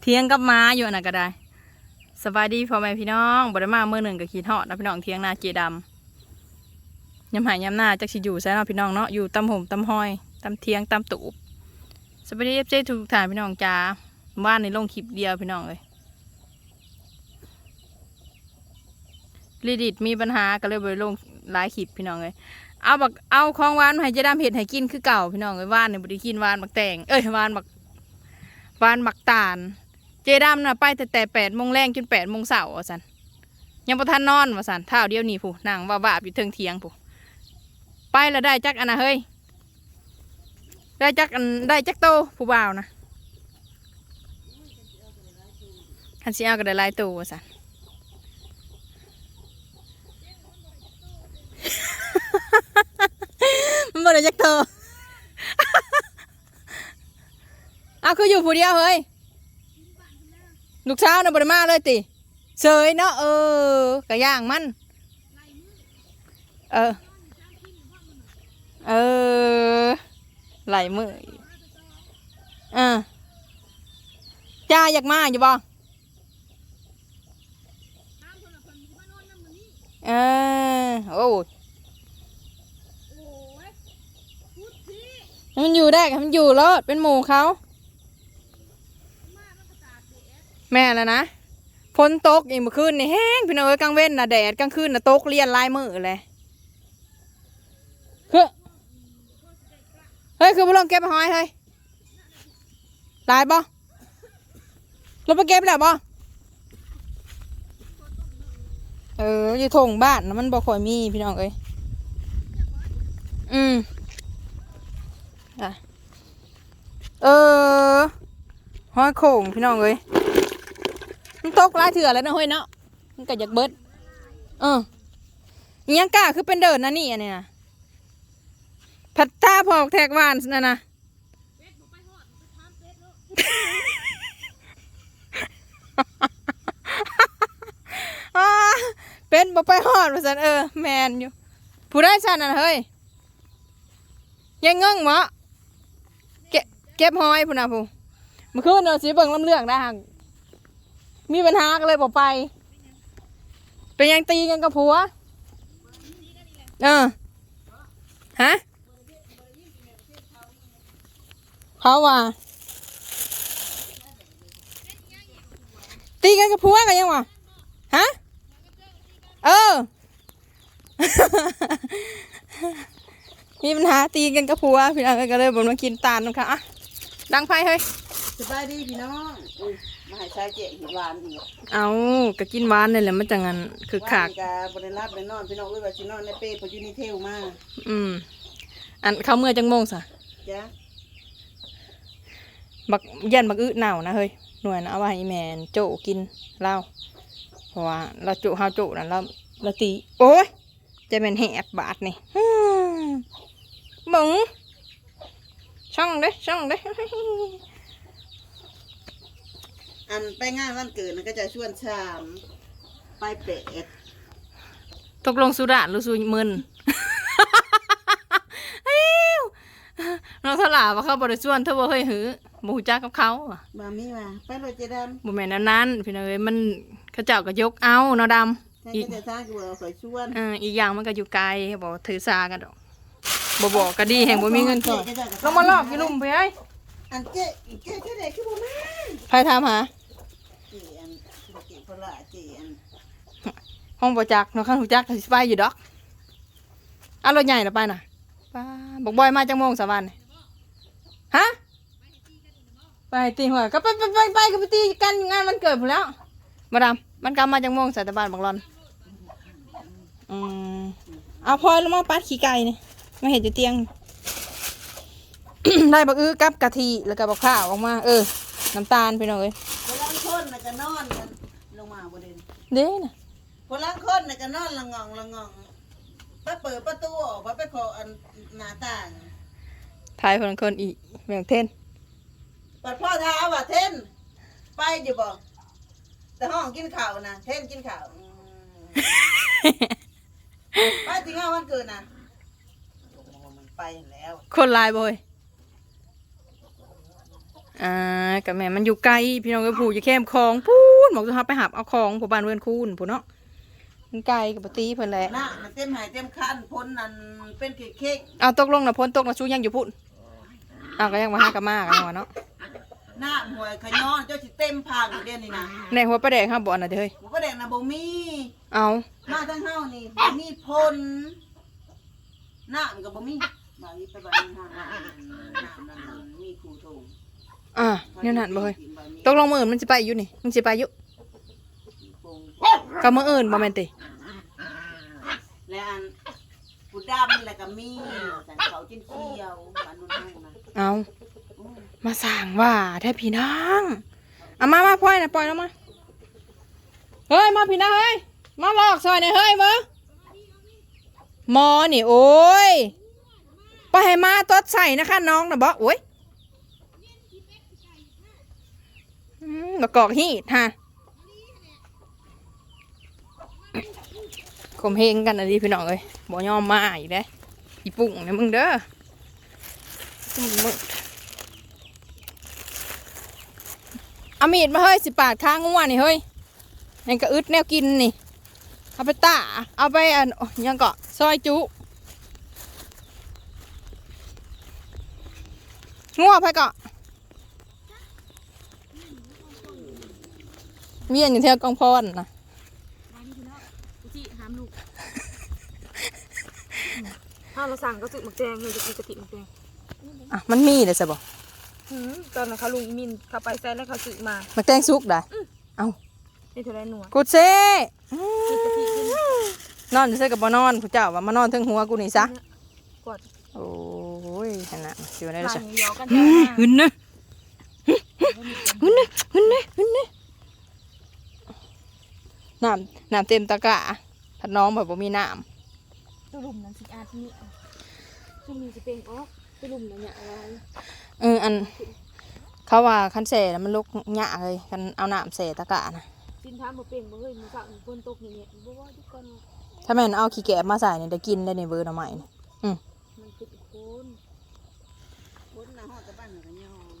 เที่ยงกับมาอยู่อันน่ะก็ได้สบายดีพ่อแม่พี่น้องบ่ได้มาเมื่อหนึ่งกับขีดทอดนะพี่น้องเที่ยงนาเจดำยำหายยำหน้าจักสิอยู่ใช่เนาะพี่น้องเนาะอยู่ตำห่มตำห้อยตำเที่ยงตำตูบสบายดีเอฟเจทุกท่านพี่น้องจ้าบ้านในลงคลิปเดียวพี่น้องเลยรีดิตมีปัญหาก็เลยไปลงหลายคลิปพี่น้องเลยเอาบักเอาของหวานมาให้เจดำเห็ดให้กินคือเก่าพี่น้องเลยหวานเนี่ยบ่ได้กินหวานบักแตงเอ้ยหวานบัก วานบักตาล เจดำน่ะไปแต่แต่แปดโมงแรงจนแปดโมงเสาร์ว่าสันยังประทันนอนว่าสันเท่าเดียวนี่ผู้นั่งว่าบ้าอยู่เทิงเทียงผู้ไปแล้วได้จักอันนะเฮ้ยได้จักอันได้จักโตผู้บ่าวนะคันสิเอาก็ได้ลายโตว่าสันมันบ่ได้จักโต เอาคืออยู่ผู้เดียวเฮ้ยลูกสาวน่ะบริมาเลยติเสยเนาะเออกะย่างมันเออเออไหลมืออ่าจ้าอยากมาอยู่บ่เออโอ้ยมันอยู่ได้มันอยู่แล้วเป็นหมูเขา แม่แล้วนะฝนตกอีกเมื่อคืนนี่แห้งพี่น้องเอ้ยกลางเว้นนะแดดกลางคืนนะตกเลียนลายมือเลยคือเฮ้ยคือบุลองเก็บไปหอยเฮ้ยลายบ่เราไปเก็บแล้วบ่เอออยู่ทงบ้านนะมันบ่ค่อยมีพี่น้องเอ้ยอืมอะเออห้อยโข่งพี่น้องเอ้ย มันตกหลายเถื่อแล้วนะเฮ้ยเนาะมันก็อยากเบิด เออยังกล้าคือเป็นเดินนะนี่อันนี้นะพัดท่าพอกแทกวานนั่นนะเป็นบ่ไปหอดว่าสันเออ แมนอยู่ ผู้ได้สันน่ะเฮ้ยยังเงิ่งหมะเก็บเก็บหอยพุ่นะผู้เมื่อคืนเราสิเบิ่งลำเลืองได้หัก มีปัญหาก็เลยบอกไป เป็นยังตีกันกับผัว เออ ฮะเขาว่า ตีกันกับผัวกันยังวะฮะ เออ มีปัญหาตีกันกับผัว พี่น้องก็เลยบอกมากินตาลนะคะอะดังไฟเฮ้ย สบายดีพี่น้องอุ้ยมาให้ชายเจ๊หิวหวานอีกเอาก็กินหวานนี่แหละมันจังงันคือขากกาบริลาบได้นอนพี่น้องเอ้ยว่าสินอนในเป้เพออยู่นี่เทวมาอืม อันเขาเมื่อจังโมงสะจ้ะบักยันบักอึเน่านะเฮ้ยหน่วยนะเอาไว้ให้แมนโจกินเหล้าเพราะว่าเราโจเฮาโจนะเราเราตีโอ้ยจะเป็นแหบบาทนี่ฮึ่มบึงช่องเด้ช่องเด้อั นไปงานวันเกิดนั่นก็จะชวนชามไปเป็ดตกลงสุดาหรือสุมึนอิ๊วน้องสลาว่าเขาบริส่วนเธอบ่เฮ้ยหือบ่ฮู้จักกับเขาอะมามีมาไปเลยเจดบ่แม่นอันนั้น พี่น้องเอ้ยมันเขาเจ้าก็ยกเอาเนาะดำำฉันอีกก็จะสร้างกูเอาข่อยชวนเอออีกอย่างมันก็อยู่ไกลบอกถือสากันดอกบ่บอกก็ดีแห่งบ่มีเงินก่อนลงมาลอกกี่ลุมไปไอ้ยอันเจ๊เจ๊เจ๊เด็กคือบ่มาใครถามหา เจ๊อันเจ๊พละเจ๊อัน ห้องบ่จักเนาะคันหูจักก็สิไปอยู่ดอกเอารถใหญ่ละไปน่ะป้าบอกบอยมาจังโมงสะวันนี่ฮะไปตีหัวก็ไปไปไปไปก็ไปตีกันงานมันเกิดพุ่นแล้วมาดามมันกลับมาจังโมงใส่ตะบ้านบักรอนอืมเอาพลอยลงมาปัดขี้ไก่นี่มาเห็นจะเตียง ได้บักอื้อกับกะทิแล้วก็บักข้าวออกมา เออน้ำตาลพี่น้องเอ้ยคนลังคนน่ะก็นอนกันลงมาบ่เด่นเด้นะ คนลังคนน่ะก็นอนละงองละงองไปเปิดประตูออกไปไปขออันหน้าต่างทายคนคนอีกเมืองเทนปัดพ่อท้าว่าเทนไปอยู่บ่แต่ห้องกินข้าวนะเทนกินข้าวอืมไปถึงงานวันเกิดนะมันไปแล้วคนลายบ่อยอ่ากับแม่มันอยู่ไกลพี่น้องก็ผูจะแคมคลองพูนบอกจะพาไปหับเอาของผู้บ้านเพื่อนคูนผู้เนาะ มันไกลกับปตีเพิ่นแหละหน้ามันเต็มหายเต็มคันพ้นนั่นเป็นเค้กเอาตกลงนะพ้นตกนะชูยังอยู่พุ่นเอาก็ยังมาหากันมากกันวะเนาะๆหน้าหวยขย้อนเจ้าสิเต็มพังเดี๋ยวนี้นะในหัวประแดกครับบ่อนน่ะเด้อเฮ้ยหมูกระแดงนะบ่มีเอาหน้าทั้งเฮานี่บ่มีพ้นหน้ามันก็บ่มีบางทีไปบางทีหน้าหน้านั่นมีครูโทงอ่าเนี่ยนั่นบ่เฮ้ยตกลงมื้ออื่นมันสิไปอยู่นี่มันสิไปอยู่ กับมื้ออื่นบ่แม่นติและอันปูดำแล้วก็มีแต่เขาจิ้นเขียวบ้านนู้นห้องนะเอามาสั่งว่าแท้พี่น้องเอามามาปล่อยนะปล่อยแล้วมาเฮ้ยมาพี่น้องเฮ้ยมาลอกซอยหน่อยเฮ้ยมาหมอนี่โอ้ยไปให้มาตดใส่นะคะน้องนะบอกโอ้ยอืมมากอกฮีดฮะ ข่มเหงกันอะดิพี่น้องเอ้ยบ่ยอมมาอีกเด้อีปุ่งเนี่ยมึงเด้อมึงเอามีดมาเฮ้ยสิปาดข้างงัวนี่เฮ้ยยังกระอึดแนวกินนี่ เอาไปตาเอาไปอันยังเกาะซอยจุงัวไปเกาะเมียนอยู่เที่ยวกองพรนะ จิหามลูก ถ้าเราสั่งก็สึกหมักแดงเลยจะกินกะทิหมักแดงอะมันมีเลยสบอหืมตอนนั้นเขาลุงอีมินเขาไปใส่แล้วเขาสึกมามันแตงซุกได้นี่เท่าไรหนัวกูเซ่กินกะทิกินนอนอยู่เซ่กับบนอนผู้เจ้าว่ามานอนเทึงหัวกูนี่ซะกดโอ้ยขนาดสิวันนี้หเลยลัจ้ะงยอกันจ้าหึนนะหึนนะหึนนะหึนนะน้ำน้ำเต็มตะกร้าถ้าน้องแบบบ่มีน้ตุลุ่มนั้นสิอาที่นี่ ซุ่มมีจะเป็นอ๋อตุลุ่มนั้นเนี่ยอะไรำเอออัน เขาว่าคันเสน่ะมันลุกหยะเลยคันเอาน้ำเสตะกร้านะสินท้าบ่เป็นบ่เฮ้ยมันสั่งฝนตกอย่างเงี้ยบ่ว่าทุกคนถ้าแม่นเอาขี้แกะมาใส่เนี่ยได้กินได้ในเบอร์หน่อไม้นี่มันคือโคนพ้นนะฮอดแต่บ้านหนูก็ยอม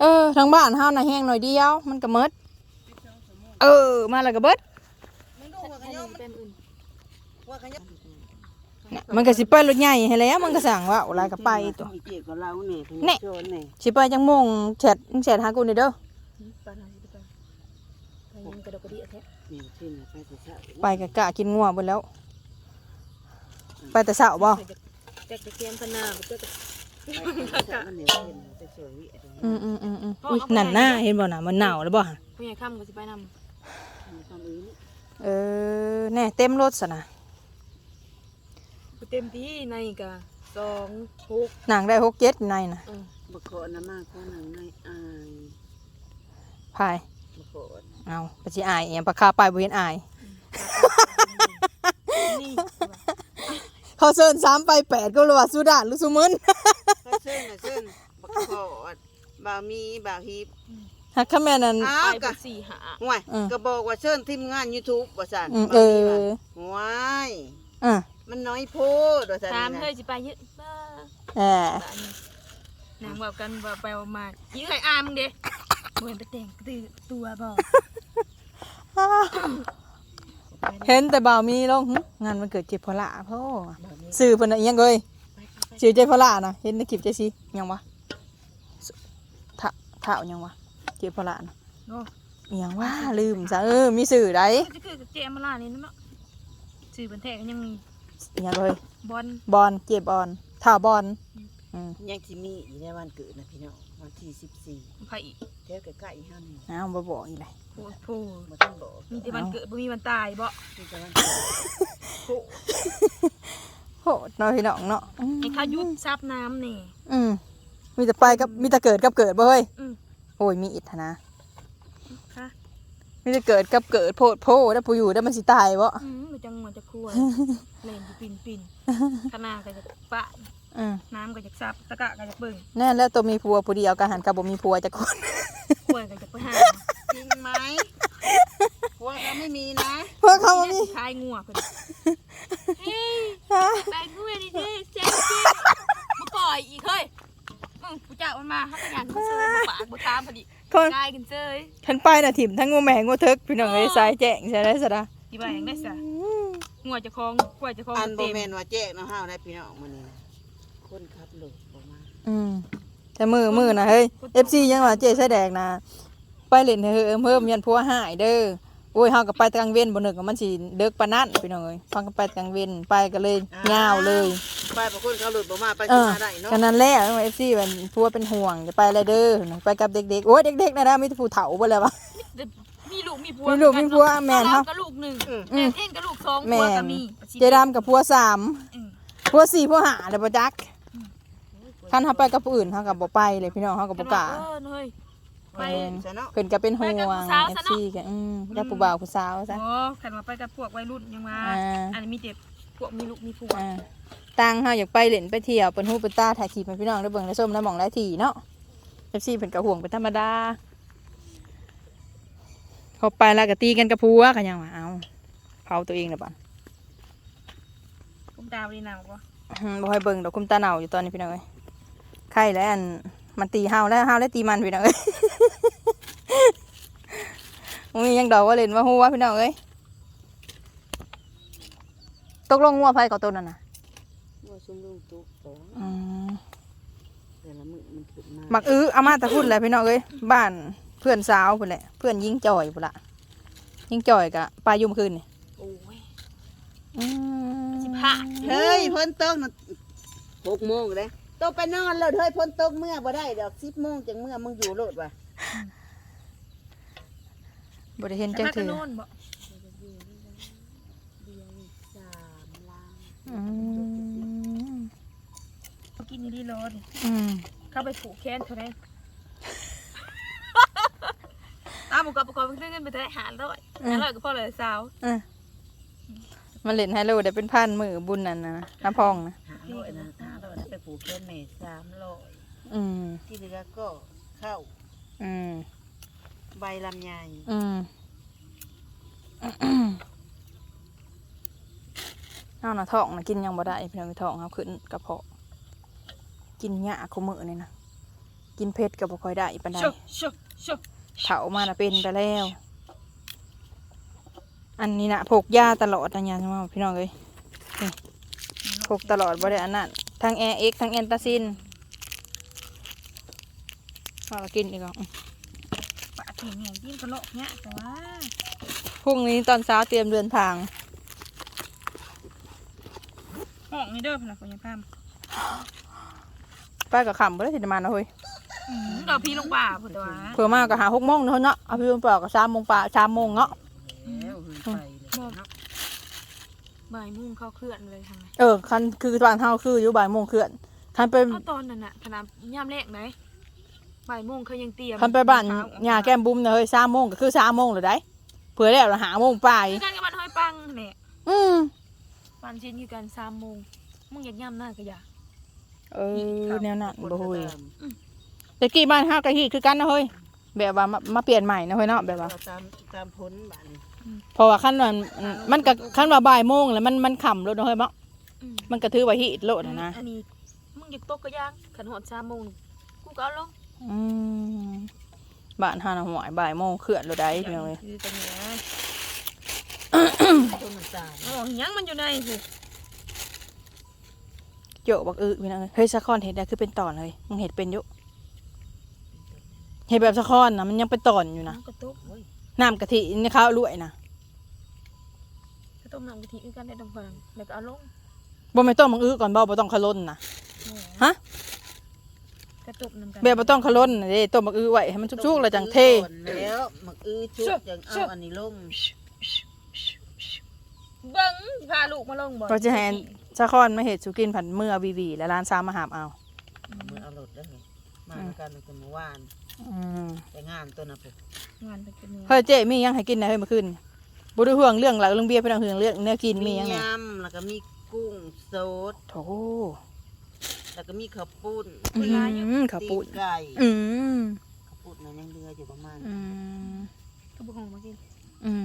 เออทางบ้านเฮาน่ะแห้งหน่อยเดียว มันก็หมดเออ มาแล้วก็เบิดมึงดูว่าขอันยอนี้มเป็นอื่นว่าขยอม น่ะมันก็สิไปรถใหญ่ให้แล้วมันก็สั่งว่าอะไรก็ไปตัวมีเจ็บกับเราเนี่ยเนี่ยโจรเนี่ยสิไปจังโมงแชทมึงแชทหากูนี่เด้อปลาหนังสิไปไปยังกระดกกระดิแท้เนี่ยขึ้นไปแต่เช้าไปกะกะกินงัวเบิดแล้ว ไปแต่เช้าบ่แจกตะเกียงพนาบ่เจอมันเนี่ยขึ้นแต่สวยวิอืมอืมอืมอืมอุ้ยนั่นน่ะเห็นบ่น่ะมันหนาวแล้วบ่ฮะผู้ใหญ่ค่ำก็สิไปนำมีความอื่นเออแน่เต็มรถซะนะ เต็มที่ในกะสองหกหนังได้หกเจ็ดในน่ะอืมบกโคนะมากกว่าหนังในอายพายบกโคเอาไปสิอายเอียงปลาคาไปบ่เห็นอาย นี่เขาเซินสามไปแปดก็เลยว่าสุดาหรือสุมึนถ้าเส้นน่ะเส้นบกโคบ่าวมีบ่าวฮิปฮักคะแม่นั่นอ้าไปวเป็กะนสี่หาห่วยอืมก็บอกว่าเชิญทีมงาน YouTube ว่าซั่นอืมเออห่วยอะ มันน้อยโพดว่าซั่นตามนี่เฮ้นะยสิไปเยอะบ้าแหมบ้านี่นางบอกกันว่าไปว่ามายี่ไข่อามมึงเด้เหมือนไปแต่งตือตัวบอกเห็นแต่บ่าวมีลงหึงานมันเกิดเจ็บพละพ่อสื่อเพิ่นน่ะอิหยังเอ้ยสื่อเจ็บพละนะเห็นในคลิปเจสิอิหยังวะถ้าถ้าอิหยังวะเจ็บพละนะเนาะอิหยังวะลืมซะเออมีสื่อใดก็คือเจมมาลานี่เนาะสื่อบันเทิงยังมี อิหยังเอ้ยบอลบอลเจ็บบอลท่าบอลอืมยังสิมีอีกในวันเกิดนะพี่น้องวันที่14ไผ่อีกแถวใกล้ๆเฮานี่อ้าวบ่บอกอีไรโหโหบ่ทันบอกมีแต่วันเกิดบ่มีวันตายบ่ที่จะวันเกิดโหดเนาะพี่น้องเนาะอืมไอ้ข้ายุดซับน้ำนี่ อืมมีแต่ไปกับมีแต่เกิดกับเกิดบ่เฮ้ยอืม โอ้ยมีอิทธนะค่ะ มีแต่เกิดกับเกิดโพดโพแล้วผู้อยู่ได้วมันสิตายบ่อืมมันจังมันจะครัวเล่นอยู่ปินปินขนาดก็จะปะอืมน้ำก็จะซับตะกะก็จะเบิ่งแน่แล้วตัวมีผัวผู้เดียวกันหันกับบ่มีผัวจักคนควยก็จะไปหาจริงไหมพวกเราไม่มีนะเพราะเขาบ่มีคายงัวเพิ่นเฮ้ยฮะไปกูไม่ได้เจ๊เจ๊เจ๊มาก่อยอีกเฮ้ยมา มึงกูจ้า มันมาเขาขยันมาเซยมาปากมาทามพอดีคนกลายกันเซยฉันไปน่ะถิ่มทั้งงูแมงงูเทึกพี่น้องเอ้ยสายแจ้งใช่ได้สะดาดีบ่าอย่างได้สะงัวจะคลองกล้วยจะคลองอันบ่เต็มแม่นว่าแจ้งเนาะเฮาได้พี่น้องมื้อนี้นะคนขับรถบ่มาอืมแต่มือมือนะเฮ้ย FC ยังว่าเจ๊ใส่แดกนะไปเล่นเฮ้อเพิ่มยันพัวหายเด้อโอ้ยเฮาก็ไปกลางเว้นบ่นึกว่ามันสิเด็กปานนั้นพี่น้องเอ้ยฟังกันไปกลางเว้นไปก็เลยยาวเลยไปบ่คนขับรถบ่มาไปเอสิอมาได้เนาะ กันนั้นแหละเอฟซีมันพัวเป็นห่วงจะไปอะไรเด้อไปกับเด็กๆโอ้ยเด็กๆนะนะมีแต่ผู้เฒ่าบ่แล้ววะมีลูกมีผัวมีลูกมีผัวแม่นครัเฮาก็ลูกหนึ่งอืแม่มนเอ็นก็ลูกสองแม่ผัวก็นมีเจดำกับพัวสามอืมพัวสี่พัวห้าเด้อบ่จักคันเฮาไปกับผู้อื่นเฮาก็บ่ไปเลยพี่น้องเฮาก็บ่กล้า เออเฮ้ย ไปแม่นซะเนาะเพิ่นก็เป็นห่วไปกับงผู้สาวเอซะฟเนาะซีก็อืมกับผู้บ่าวผู้สาวซะโอ้ขันมาไปกับพวกวัยรุ่นยังมาอ่าอันนี้มีเด็กพวกมีลูกมีผัวอ่าตังเฮาอยากไปเล่นไปเที่ยวเปิ้นฮู้เปิ้นตาถ่ายคลิปให้พี่น้องได้เบิ่งได้ชมได้หม่องได้ที่เนาะ FC เพิ่นก็ห่วงเป็นธรรมดาเขาไปแล้วก็ตีกันกับผัวก็ยังว่าเอาเผาตัวเองน่ะบัดผมดาวดีหนาวก็อืมบ่ให้เบิ่งดอกคุมตาเหนาอยู่ตอนนี้พี่น้องเอ้ยไข่แล้วอัน มันตีเฮาแล้วเฮาแล้วตีมันพี่น้องเอ้ยมึงมีหยังดอกว่าเล่นว่าฮู้ว่าพี่น้องเอ้ยตกลงงัวไผกับตัวนั้นน่ะว่าซุมลุงตุกของอืมแต่ละมื้อมันขึ้นมามักอื้ออามาแตะพุ่นแหละพี่น้องเอ้ยบ้านเพื่อนสาวพุ่นแหละ เพื่อนยิงจ่อยพุ่นละยิงจ่อยกะปลายุ่มคืนนี่โอ้ยอืมสิบห้าเฮ้ยฝนตกน่ะ6โมงเด้ ตกไปนอนแล้วเฮ้ยฝนตกเมื่อบ่ได้ดอก10โมงจังเมื่อมึงอยู่โลดว่ะบ่ได้เห็นแต่จังมากัถืนอโน่นบ่สามล้านอืมเขากินนี่ดีรถอืมเข้าไปผูกแขนเท่าไหรตามบุกกับบุกกับเพิ่งเงินไปเท่าไหรหาร้อยหาร้อยก็พอเลยสาวอะมันเล่นไฮโลได้เป็นพันมือบุญนั่นนะน้ำพองนะห้าร้อยนะ ลูกแค่เมษสามร้อยอืมที่เหลือก็ข้าวอืมใบลำไยอืมเอาหน่ะท้องนะกินยังบ่ได้พี่น้องท้องครับขึ้นกระเพาะ กินหญ้าคุมือนี่นะกินเผ็ดก็บ่ค่อยได้ปานใดชุบชุบชุบเผามาน่ะเป็นไปแล้ว อันนี้นะพกยาตลอดนะยาว่าพี่น้องเอ้ยนี่พกตลอดบ่ได้อันนั้น ทั้งแอร์เอ็กทั้งแอนตาซินเอาละกินดีกว่าปากแข็งแข็งกินกระโหลกเนี่ยแต่ว่าพรุ่งนี้ตอนเช้าเตรียมเดินทางห้องนี่เด้อพนักงานพามไปกับขำบ่ได้สิได้มาเนาะเฮ้ยเราพี่ลงป่าพุ่นตัวเผื่อมาก็หาหกโมงเนาะเนาะเอาพี่ลงปลอกก็สามโมงป่าสามโมงเนาะ บ่ายโมุ่งเข้าเคลื่อนเลยทางไหนเออคันคือตอนเท่าคืออยู่บ่ายโมงเคลื่อนคันไปเอาตอนนั้นน่ะขนาดย่ำแรกไหนบ่ายโมุ่งเขายังเตรียมคันไปบ้านหญ้าแก้มบุ้มเนาะเฮ้ยสามโมงก็คือสามโมงเลยได้เผื่อแล้วเราหาโมงไปคือกันกับบ้านห้อยปังเนี่ยอืมบ้านชิ้นคือกันสามโมงมึงอยากย่ำหน้าก็อยากเออแนวนั้นบ่เฮ้ยตามตะกี้บ้านเฮาก็ฮีดคือกันนะเฮ้ยแบบว่ามามาเปลี่ยนใหม่นะเฮ้ยเนาะแบบว่าตามตามพ้นบ้าน เพราะว่าขั้นมันมันก็ขั้นว่าบ่ายโมงแล้วมันมันค่ำรถเนาะเฮ้ยเนาะอืมมันก็ถือว่าฮีดโลดนะนะอันนี้มึงอยากตกก็ย่างขันหอดสามโมงกูก็เอาลงอืมบ้านเฮาน่ะหวยบ่ายโมงเคลื่อนรถได้พี่น้องเอ้ยคือกันอยู่นะต้นน้ำตาลอ๋อยังมันอยู่ในหูโจบักอึพี่น้องเอ้ยเฮ้ยสะคอนเห็ดได้คือเป็นตอนเลยมึงเห็ดเป็นอยู่เห็ดแบบสะคอนนะมันยังเป็นตอนอยู่นะน้ำกระตุกน้ำกะทินี่ข้าวลวยนะกระ ต้มน้ำกะทิคือกันได้ดังฟังแล้วก็เอาลงบ่ไม่ต้องมึงอื้อก่อนบ่บ่ต้องขล้นนะฮะกระตุกน้ำกันแบบบ่ต้องขล้นน่ะเด้ต้มบักอื้อไว้ให้มันสุกๆแล้วจังเทก่อนแล้วมักอื้อชุบจังเอาอันนี้ลงเบิ้งพาลูกมาลงบ่ก็จะให้สะคอนมาเห็ดสุกินผันเมื่อวีวีและร้านซ้ำมาหามเอามือเอารถได้ไงมาด้วยกันตั้งแต่เมื่อวานอืมไปงานตัวน่ะปุ๊บงานไปเป็นเนื้อเฮ้ยเจ๊มีหยังให้กินนะเฮ้ยเมื่อคืน บ่ได้ห่วงเรื่องหลักเรื่องเบียร์ไปทางเรื่องเรื่องเนื้อกินมีหยังไงยำแล้วก็มีกุ้งสดโถ แล้วก็มีข้าวปุ้นอืมข้าวปุ้น ตีไก่อืมข้าวปุ้นนั้นยังเหลืออยู่ประมาณอืมทุกคนมากินอืม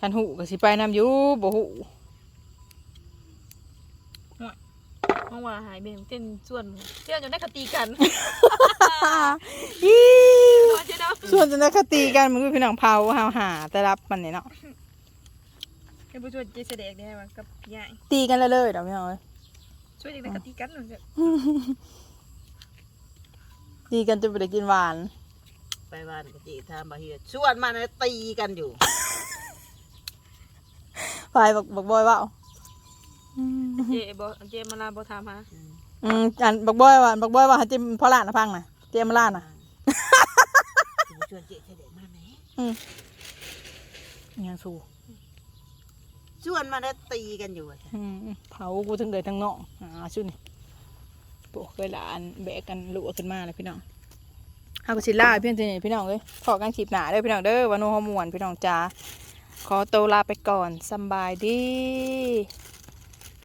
คันหูก็สิไปนำอยู่บ่หูเพราะว่าหายเบนเต้นส่วนเจ้าจนได้คตีกัน อี ส่วนจะนักตีกันมันก็พี่น้องเผาหาหาแต่รับมันเนี่ยเนาะให้ผู้ช่วยเจเสด็จได้ว่ากับพี่ใหญ่ตีกันเลยเลยๆเดี๋ยวพี่น้องเอ้ยช่วยเด็กได้คตีกันหน่อยเถอะตีกันจนไปได้กินหวาน ไปบ้านกะจิทามบาเฮียชวนมาเนี่ยตีกันอยู่ไปบอกบอกบอยว่าเจบเจมาลาบอถามหาอืมอันบอกบอยว่าบอกบอยว่าให้เจมพ่อหลานนะพังนะเจมมาล่านนะ ชวนเจ๊เสด็จมาไหนยังสู้ชวนมาเนี่ยตีกันอยู่อะอืมเผากูทั้งเลยทั้งนอกอ่าชุดนี่ปวกเคยหลานแบกกันลุกขึ้นมาเลยพี่น้องเฮาก็สิลาเพียงเท่านี้พี่น้องเอ้ยขอกันคลิปหน้าเด้อพี่น้องเด้อวันโนฮอมวนพี่น้องจ้าขอตัวลาไปก่อนสำบายดี